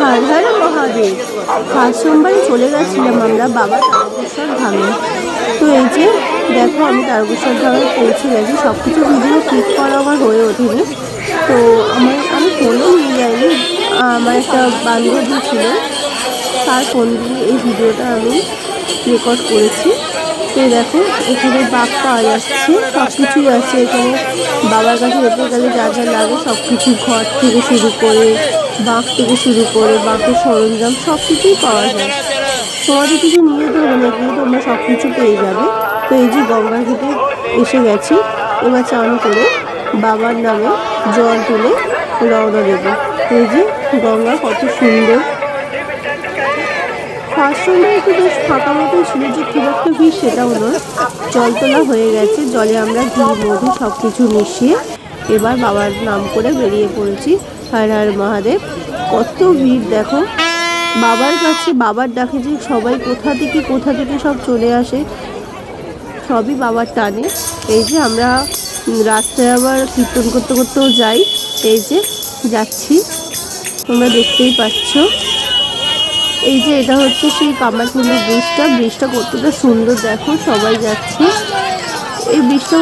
Har Har Mahadev first সোমবারে চলে গেছিলাম আমরা বাবা তারকেশ্বর ধামে। তো এই যে, দেখো আমি তারকেশ্বর ধামে পৌঁছে গেছি সব কিছু ভিডিও ক্লিক করা আমার হয়ে ওঠেনি। তো আমার, আমি ফোনও নিয়ে যাইনি, আমার একটা বান্ধবী ছিল, তার ফোন দিয়ে এই ভিডিওটা আমি রেকর্ড করেছি। তো দেখো, এখানে বাঘ পাওয়া যাচ্ছে সব কিছুই আছে এখানে। বাবার কাছে যেতে গেলে যা যা লাগে সব কিছু ঘর থেকে শুরু করে বাঘ থেকে শুরু করে বাঘের সরঞ্জাম সব কিছুই পাওয়া যায়। তোমাদের কিছু নিয়ে হবে না, কিন্তু তোমরা সব কিছু পেয়ে যাবে। তো এই যে গঙ্গা ঘাটে এসে গেছি, এবার চান করে বাবার নামে জল তুলে রওনা দেবো। এই যে গঙ্গা কত সুন্দর। ফার্স্ট সময় একটু বেশ ফাঁকা মতো ছিল, যে খুব একটা ভিড় সেটাও নয়। জল তোলা হয়ে গেছে, জলে আমরা ঘি, মধু সব কিছু মিশিয়ে এবার বাবার নাম করে বেরিয়ে পড়েছি। হর হর মহাদেব, কত ভিড় দেখো। বাবার কাছে, বাবার ডাকে যে সবাই কোথা থেকে কোথা থেকে সব চলে আসে, সবই বাবার টানে। এই যে আমরা রাস্তায় আবার কীর্তন করতে করতেও যাই, এই যে যাচ্ছি, তোমরা দেখতেই পাচ্ছ। এই যে এটা হচ্ছে সেই কামারকুন্ডু ব্রিজটা। ব্রিজটা কতটা সুন্দর দেখো, সবাই যাচ্ছে। এই ব্রিজটা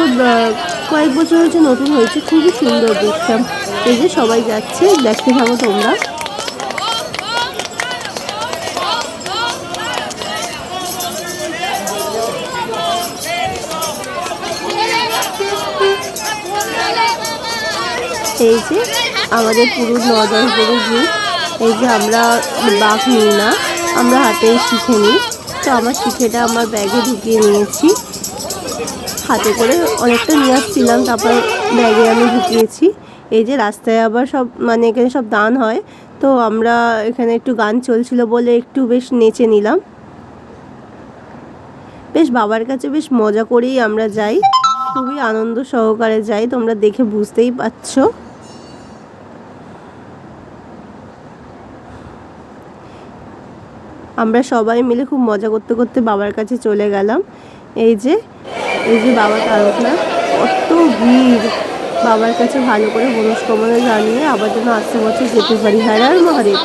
কয়েক বছর হচ্ছে নতুন হয়েছে, খুবই সুন্দর ব্রিজটা এই যে সবাই যাচ্ছে, দেখতে থাকো তোমরা। এই যে আমাদের পুরো ন দশ জনের গ্রুপ এই যে আমরা বাঘ নিই না আমরা হাতেই শিখে নিই। তো আমার শিখেটা আমার ব্যাগে ঢুকিয়ে নিয়েছি। হাতে করে অনেকটা নিয়ে আসছিলাম, তারপর ব্যাগে আমি ঢুকিয়েছি। এই যে রাস্তায় আবার সব মানে এখানে সব দান হয়, তো আমরা এখানে একটু গান চলছিল বলে একটু বেশ নেচে নিলাম। বেশ বাবার কাছে বেশ মজা করেই আমরা যাই, খুবই আনন্দ সহকারে যাই, তোমরা দেখে বুঝতেই পারছ। আমরা সবাই মিলে খুব মজা করতে করতে বাবার কাছে চলে গেলাম। এই যে এই যে বাবা তারকনাথ, কত ভিড়। বাবার কাছে ভালো করে মনস্কামনা জানিয়ে আবার যেন আসতে বছর যেতে পারি হ্যাঁ আর মহাদেব